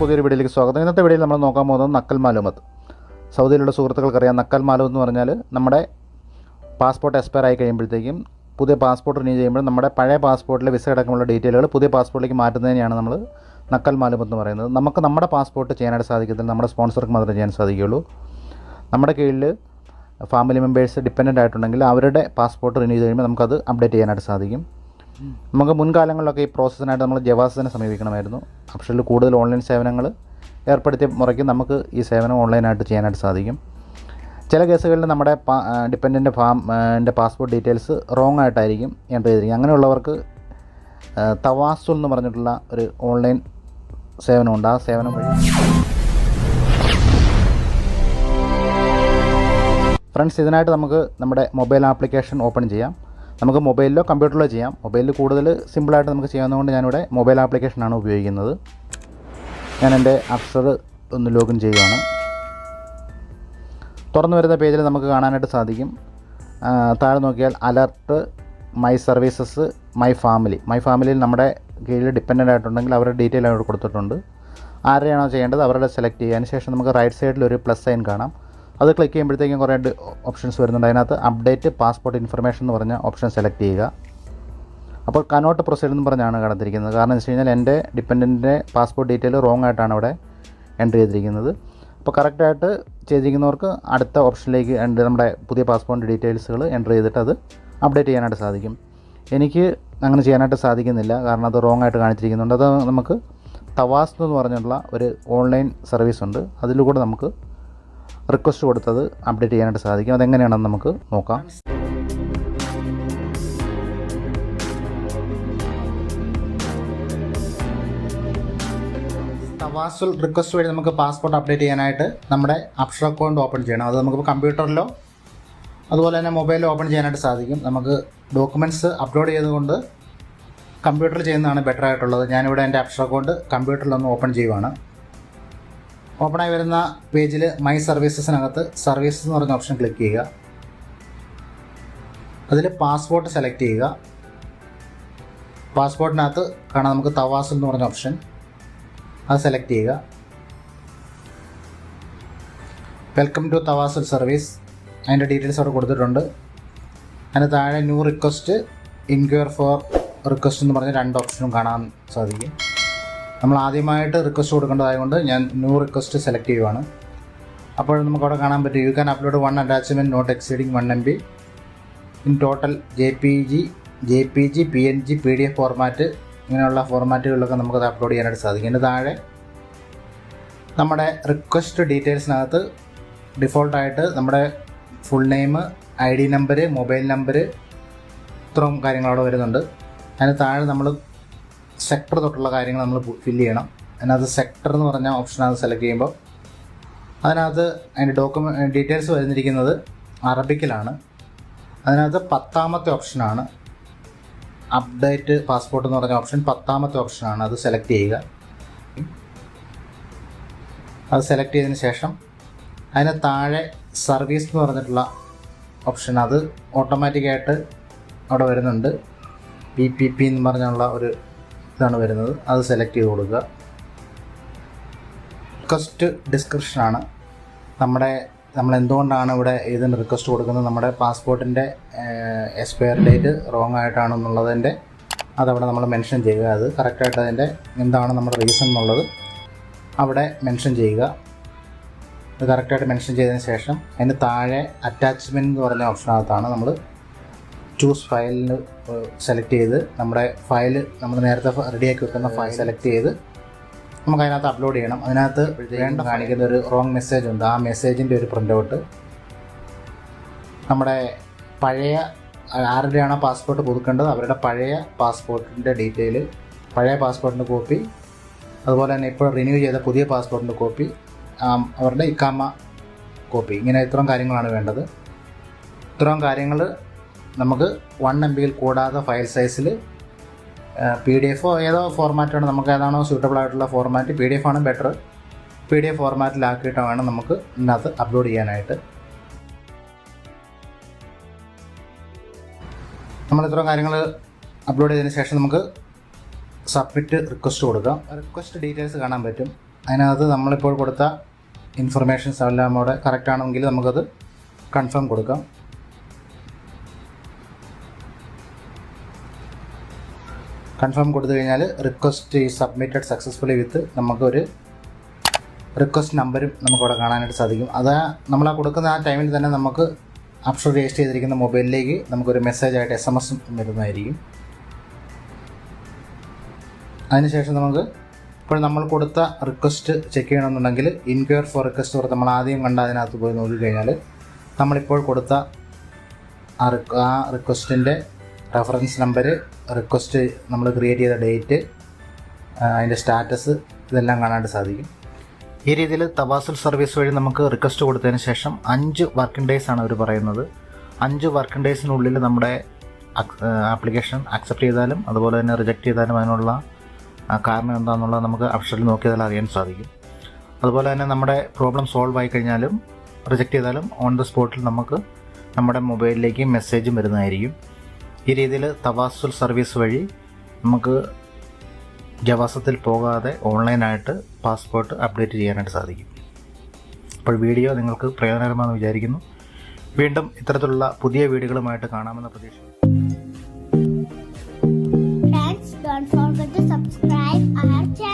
പുതിയൊരു വീഡിയോയിലേക്ക് സ്വാഗതം. ഇന്നത്തെ വീഡിയോയിൽ നമ്മൾ നോക്കാൻ പോകുന്നത് നക്കൽ മാലുമത്ത്. സൗദിയിലുള്ള സുഹൃത്തുക്കൾക്കറിയാം നക്കൽ മാലു എന്ന് പറഞ്ഞാൽ നമ്മുടെ പാസ്പോർട്ട് എക്സ്പയർ ആയി കഴിയുമ്പോഴത്തേക്കും പുതിയ പാസ്പോർട്ട് റിന്യൂ ചെയ്യുമ്പോൾ നമ്മുടെ പഴയ പാസ്പോർട്ടിലെ വിസ അടക്കമുള്ള ഡീറ്റെയിലുകൾ പുതിയ പാസ്പോർട്ടിലേക്ക് മാറ്റുന്നതിനെയാണ് നമ്മൾ നക്കൽ മാലുമത്ത് എന്ന് പറയുന്നത്. നമുക്ക് നമ്മുടെ പാസ്പോർട്ട് ചെയ്യാനായിട്ട് സാധിക്കത്തില്ല നമ്മുടെ സ്പോൺസർക്ക് മാത്രമേ ചെയ്യാൻ സാധിക്കുകയുള്ളൂ. നമ്മുടെ കീഴിൽ ഫാമിലി മെമ്പേഴ്സ് ഡിപ്പെൻഡന്റ് ആയിട്ടുണ്ടെങ്കിൽ അവരുടെ പാസ്പോർട്ട് റിന്യൂ ചെയ്ത് കഴിയുമ്പോൾ നമുക്കത് അപ്ഡേറ്റ് ചെയ്യാനായിട്ട് സാധിക്കും. നമുക്ക് മുൻകാലങ്ങളിലൊക്കെ ഈ പ്രോസസ്സിനായിട്ട് നമ്മൾ ജവാസിനെ സമീപിക്കണമായിരുന്നു. ഓപ്ഷനിൽ കൂടുതൽ ഓൺലൈൻ സേവനങ്ങൾ ഏർപ്പെടുത്തിയ മുറയ്ക്ക് നമുക്ക് ഈ സേവനം ഓൺലൈനായിട്ട് ചെയ്യാനായിട്ട് സാധിക്കും. ചില കേസുകളിൽ നമ്മുടെ ഡിപ്പെൻഡന്റ് ഫാം എന്റെ പാസ്പോർട്ട് ഡീറ്റെയിൽസ് റോങ് ആയിട്ടായിരിക്കും എന്റർ ചെയ്തിരിക്കും അങ്ങനെയുള്ളവർക്ക് തവാസുൽ എന്ന് പറഞ്ഞിട്ടുള്ള ഒരു ഓൺലൈൻ സേവനമുണ്ട്. ആ സേവനം വഴി ഫ്രണ്ട്സ് ഇതിനായിട്ട് നമുക്ക് നമ്മുടെ മൊബൈൽ ആപ്ലിക്കേഷൻ ഓപ്പൺ ചെയ്യാം. നമുക്ക് മൊബൈലിലോ കമ്പ്യൂട്ടറിലോ ചെയ്യാം. മൊബൈലിൽ കൂടുതൽ സിമ്പിളായിട്ട് നമുക്ക് ചെയ്യാവുന്നതുകൊണ്ട് ഞാനിവിടെ മൊബൈൽ ആപ്ലിക്കേഷനാണ് ഉപയോഗിക്കുന്നത്. ഞാൻ എന്റെ അക്ഷർ ഒന്ന് ലോഗിൻ ചെയ്യുകയാണ് തുറന്നു വരുന്ന പേജിൽ നമുക്ക് കാണാനായിട്ട് സാധിക്കും. താഴെ നോക്കിയാൽ alert my services my family. My ഫാമിലിയിൽ നമ്മുടെ കീഴിൽ ഡിപ്പെൻഡന്റ് ആയിട്ടുണ്ടെങ്കിൽ അവരുടെ ഡീറ്റെയിൽ അവിടെ കൊടുത്തിട്ടുണ്ട്. ആരെയാണോ ചെയ്യേണ്ടത് അവരുടെ സെലക്ട് അതിന് ശേഷം നമുക്ക് റൈറ്റ് സൈഡിൽ ഒരു പ്ലസ് സൈൻ കാണാം. അത് ക്ലിക്ക് ചെയ്യുമ്പോഴത്തേക്കും കുറേ ഓപ്ഷൻസ് വരുന്നുണ്ട്. അതിനകത്ത് അപ്ഡേറ്റ് പാസ്പോർട്ട് ഇൻഫർമേഷൻ എന്ന് പറഞ്ഞ ഓപ്ഷൻ സെലക്ട് ചെയ്യുക. അപ്പോൾ കനോട്ട് പ്രൊസീഡ് എന്ന് പറഞ്ഞാണ് കടന്നിരിക്കുന്നത് കാരണം എന്ന് വെച്ച് കഴിഞ്ഞാൽ എന്റെ ഡിപ്പെൻഡന്റിന്റെ പാസ്പോർട്ട് ഡീറ്റെയിൽ റോങ് ആയിട്ടാണ് അവിടെ എന്റർ ചെയ്തിരിക്കുന്നത്. അപ്പോൾ കറക്റ്റായിട്ട് ചെയ്തിരിക്കുന്നവർക്ക് അടുത്ത ഓപ്ഷനിലേക്ക് നമ്മുടെ പുതിയ പാസ്പോർട്ട് ഡീറ്റെയിൽസുകൾ എന്റർ ചെയ്തിട്ട് അത് അപ്ഡേറ്റ് ചെയ്യാനായിട്ട് സാധിക്കും. എനിക്ക് അങ്ങനെ ചെയ്യാനായിട്ട് സാധിക്കുന്നില്ല. കാരണം അത് റോങ് ആയിട്ട് കാണിച്ചിരിക്കുന്നുണ്ട്. അത് നമുക്ക് തവാസ് എന്ന് പറഞ്ഞിട്ടുള്ള ഒരു ഓൺലൈൻ സർവീസ് ഉണ്ട്. അതിലൂടെ നമുക്ക് റിക്വസ്റ്റ് കൊടുത്തത് അപ്ഡേറ്റ് ചെയ്യാനായിട്ട് സാധിക്കും. അതെങ്ങനെയാണെന്ന് നമുക്ക് നോക്കാം. തവാസുൽ റിക്വസ്റ്റ് വഴി നമുക്ക് പാസ്പോർട്ട് അപ്ഡേറ്റ് ചെയ്യാനായിട്ട് നമ്മുടെ അക്ഷര അക്കൗണ്ട് ഓപ്പൺ ചെയ്യണം. അത് നമുക്ക് കമ്പ്യൂട്ടറിലോ അതുപോലെ തന്നെ മൊബൈലിൽ ഓപ്പൺ ചെയ്യാനായിട്ട് സാധിക്കും. നമുക്ക് ഡോക്യുമെന്റ്സ് അപ്ലോഡ് ചെയ്തുകൊണ്ട് കമ്പ്യൂട്ടറിൽ ചെയ്യുന്നതാണ് ബെറ്റർ ആയിട്ടുള്ളത് ഞാനിവിടെ എന്റെ അക്ഷര അക്കൗണ്ട് കമ്പ്യൂട്ടറിലൊന്ന് ഓപ്പൺ ചെയ്യുവാണ്. ഓപ്പണായി വരുന്ന പേജിൽ മൈ സർവീസസിനകത്ത് സർവീസസ് എന്ന് പറഞ്ഞ ഓപ്ഷൻ ക്ലിക്ക് ചെയ്യുക. അതിൽ പാസ്പോർട്ട് സെലക്ട് ചെയ്യുക. പാസ്പോർട്ടിനകത്ത് കാണാം നമുക്ക് തവാസ് എന്ന് പറഞ്ഞ ഓപ്ഷൻ അത് സെലക്ട് ചെയ്യുക. വെൽക്കം ടു തവാസൽ സർവീസ് അതിന്റെ ഡീറ്റെയിൽസ് അവിടെ കൊടുത്തിട്ടുണ്ട്. അതിന് താഴെ new request inquire for request എന്ന് പറഞ്ഞ രണ്ട് ഓപ്ഷനും കാണാൻ സാധിക്കും. നമ്മൾ ആദ്യമായിട്ട് റിക്വസ്റ്റ് കൊടുക്കേണ്ടതായതുകൊണ്ട് ഞാൻ ന്യൂ റിക്വസ്റ്റ് സെലക്ട് ചെയ്യുവാണ്. അപ്പോൾ നമുക്ക് അവിടെ കാണാൻ പറ്റും. You can upload one attachment not exceeding one M B in total J P G J P G P N G P D F format ഇങ്ങനെയുള്ള ഫോർമാറ്റുകളിലൊക്കെ നമുക്കത് അപ്ലോഡ് ചെയ്യാനായിട്ട് സാധിക്കും. അതിന്റെ താഴെ നമ്മുടെ റിക്വസ്റ്റ് ഡീറ്റെയിൽസിനകത്ത് ഡിഫോൾട്ടായിട്ട് നമ്മുടെ full name I D number mobile number ഇത്രയും കാര്യങ്ങൾ അവിടെ വരുന്നുണ്ട്. അതിന് താഴെ നമ്മൾ സെക്ടർ തൊട്ടുള്ള കാര്യങ്ങൾ നമ്മൾ ഫില്ല് ചെയ്യണം. അതിനകത്ത് സെക്ടർ എന്ന് പറഞ്ഞ ഓപ്ഷനകത്ത് സെലക്ട് ചെയ്യുമ്പോൾ അതിനകത്ത് അതിന്റെ ഡോക്യുമെന്റ് ഡീറ്റെയിൽസ് വരുന്നിരിക്കുന്നത് അറബിക്കിലാണ്. അതിനകത്ത് പത്താമത്തെ ഓപ്ഷനാണ് അപ്ഡേറ്റ് പാസ്പോർട്ട് എന്ന് പറഞ്ഞ ഓപ്ഷൻ പത്താമത്തെ ഓപ്ഷനാണ് അത് സെലക്ട് ചെയ്യുക. അത് സെലക്ട് ചെയ്തതിന് ശേഷം അതിന് താഴെ സർവീസ് എന്ന് പറഞ്ഞിട്ടുള്ള ഓപ്ഷൻ അത് ഓട്ടോമാറ്റിക്കായിട്ട് അവിടെ വരുന്നുണ്ട്. പി പി പി എന്ന് പറഞ്ഞുള്ള ഒരു ഇതാണ് വരുന്നത്. അത് സെലക്ട് ചെയ്ത് കൊടുക്കുക. റിക്വസ്റ്റ് ഡിസ്ക്രിപ്ഷനാണ് നമ്മുടെ നമ്മൾ എന്തുകൊണ്ടാണ് ഇവിടെ ഇതിന് റിക്വസ്റ്റ് കൊടുക്കുന്നത്? നമ്മുടെ പാസ്പോർട്ടിന്റെ എക്സ്പയർ ഡേറ്റ് റോങ് ആയിട്ടാണെന്നുള്ളതിന്റെ അതവിടെ നമ്മൾ മെൻഷൻ ചെയ്യുക. അത് കറക്റ്റായിട്ട് അതിന്റെ എന്താണ് നമ്മുടെ റീസൺ എന്നുള്ളത് അവിടെ മെൻഷൻ ചെയ്യുക. അത് കറക്റ്റായിട്ട് മെൻഷൻ ചെയ്തതിന് ശേഷം അതിന് താഴെ അറ്റാച്ച്മെന്റ് എന്ന് പറഞ്ഞ ഓപ്ഷനകത്താണ് നമ്മൾ ചൂസ് ഫയലിന് സെലക്ട് ചെയ്ത് നമ്മുടെ ഫയൽ നമ്മൾ നേരത്തെ റെഡിയാക്കി വെക്കുന്ന ഫയൽ സെലക്ട് ചെയ്ത് നമുക്ക് അതിനകത്ത് അപ്ലോഡ് ചെയ്യണം. അതിനകത്ത് വേണ്ട കാണിക്കുന്ന ഒരു റോങ് മെസ്സേജ് ഉണ്ട്. ആ മെസ്സേജിന്റെ ഒരു പ്രിന്റ് ഔട്ട് നമ്മുടെ പഴയ ആരുടെയാണോ പാസ്പോർട്ട് പുതുക്കേണ്ടത് അവരുടെ പഴയ പാസ്പോർട്ടിന്റെ ഡീറ്റെയിൽ പഴയ പാസ്പോർട്ടിന്റെ കോപ്പി അതുപോലെ തന്നെ ഇപ്പോൾ റിന്യൂ ചെയ്ത പുതിയ പാസ്പോർട്ടിന്റെ കോപ്പി അവരുടെ ഇക്കാമ കോപ്പി ഇങ്ങനെ ഇത്രയും കാര്യങ്ങളാണ് വേണ്ടത്. ഇത്രയും കാര്യങ്ങൾ നമുക്ക് വൺ എം ബിയിൽ കൂടാതെ ഫയൽ സൈസിൽ പി ഡി എഫോ ഏതോ ഫോർമാറ്റാണ് നമുക്ക് ഏതാണോ സ്യൂട്ടബിൾ ആയിട്ടുള്ള ഫോർമാറ്റ് പി ഡി എഫ് ആണ് ബെറ്റർ പി ഡി എഫ് ഫോർമാറ്റിലാക്കിയിട്ട് വേണം നമുക്ക് ഇതിനകത്ത് അപ്ലോഡ് ചെയ്യാനായിട്ട്. നമ്മൾ ഇത്രയും കാര്യങ്ങൾ അപ്ലോഡ് ചെയ്തതിന് ശേഷം നമുക്ക് സബ്മിറ്റ് റിക്വസ്റ്റ് കൊടുക്കാം. റിക്വസ്റ്റ് ഡീറ്റെയിൽസ് കാണാൻ പറ്റും. അതിനകത്ത് നമ്മളിപ്പോൾ കൊടുത്ത ഇൻഫർമേഷൻസ് എല്ലാം കൂടെ കറക്റ്റ് ആണെങ്കിൽ നമുക്കത് കൺഫേം കൊടുക്കാം. കൺഫേം കൊടുത്തു കഴിഞ്ഞാൽ റിക്വസ്റ്റ് ഈ സബ്മിറ്റഡ് സക്സസ്ഫുള്ളി വിത്ത് നമുക്കൊരു റിക്വസ്റ്റ് നമ്പരും നമുക്കവിടെ കാണാനായിട്ട് സാധിക്കും. അത് നമ്മൾ ആ കൊടുക്കുന്ന ആ ടൈമിൽ തന്നെ നമുക്ക് അപ്ഷർ രജിസ്റ്റർ ചെയ്തിരിക്കുന്ന മൊബൈലിലേക്ക് നമുക്കൊരു മെസ്സേജ് ആയിട്ട് എസ് എം എസ് വരുന്നതായിരിക്കും. അതിനുശേഷം നമുക്ക് ഇപ്പോൾ നമ്മൾ കൊടുത്ത റിക്വസ്റ്റ് ചെക്ക് ചെയ്യണമെന്നുണ്ടെങ്കിൽ ഇൻക്വയർ ഫോർ റിക്വസ്റ്റ് പറഞ്ഞ് നമ്മൾ ആദ്യം കണ്ട അതിനകത്ത് പോയി നോക്കിക്കഴിഞ്ഞാൽ നമ്മളിപ്പോൾ കൊടുത്ത ആ റിക്വസ്റ്റിന്റെ റെഫറൻസ് നമ്പർ റിക്വസ്റ്റ് നമ്മൾ ക്രിയേറ്റ് ചെയ്ത ഡേറ്റ് അതിന്റെ സ്റ്റാറ്റസ് ഇതെല്ലാം കാണാനായിട്ട് സാധിക്കും. ഈ രീതിയിൽ തപാസൽ സർവീസ് വഴി നമുക്ക് റിക്വസ്റ്റ് കൊടുത്തതിന് ശേഷം അഞ്ച് വർക്കിംഗ് ഡേയ്സ് ആണ് അവർ പറയുന്നത്. അഞ്ച് വർക്കിംഗ് ഡേയ്സിനുള്ളിൽ നമ്മുടെ ആപ്ലിക്കേഷൻ അക്സെപ്റ്റ് ചെയ്താലും അതുപോലെ തന്നെ റിജക്റ്റ് ചെയ്താലും അതിനുള്ള കാരണം എന്താണെന്നുള്ളത് നമുക്ക് അപ്ഷറിൽ നോക്കിയാൽ അറിയാൻ സാധിക്കും. അതുപോലെ തന്നെ നമ്മുടെ പ്രോബ്ലം സോൾവ് ആയി കഴിഞ്ഞാലും റിജക്റ്റ് ചെയ്താലും ഓൺ ദ സ്പോട്ടിൽ നമുക്ക് നമ്മുടെ മൊബൈലിലേക്ക് മെസ്സേജും വരുന്നതായിരിക്കും. ഈ രീതിയിൽ തവാസുൽ സർവീസ് വഴി നമുക്ക് ജവാസത്തിൽ പോകാതെ ഓൺലൈനായിട്ട് പാസ്പോർട്ട് അപ്ഡേറ്റ് ചെയ്യാനായിട്ട് സാധിക്കും. അപ്പോൾ വീഡിയോ നിങ്ങൾക്ക് പ്രയോജനകരമാണെന്ന് വിചാരിക്കുന്നു. വീണ്ടും ഇത്തരത്തിലുള്ള പുതിയ വീഡിയോകളുമായിട്ട് കാണാമെന്ന പ്രതീക്ഷ. Don't forget to subscribe our channel.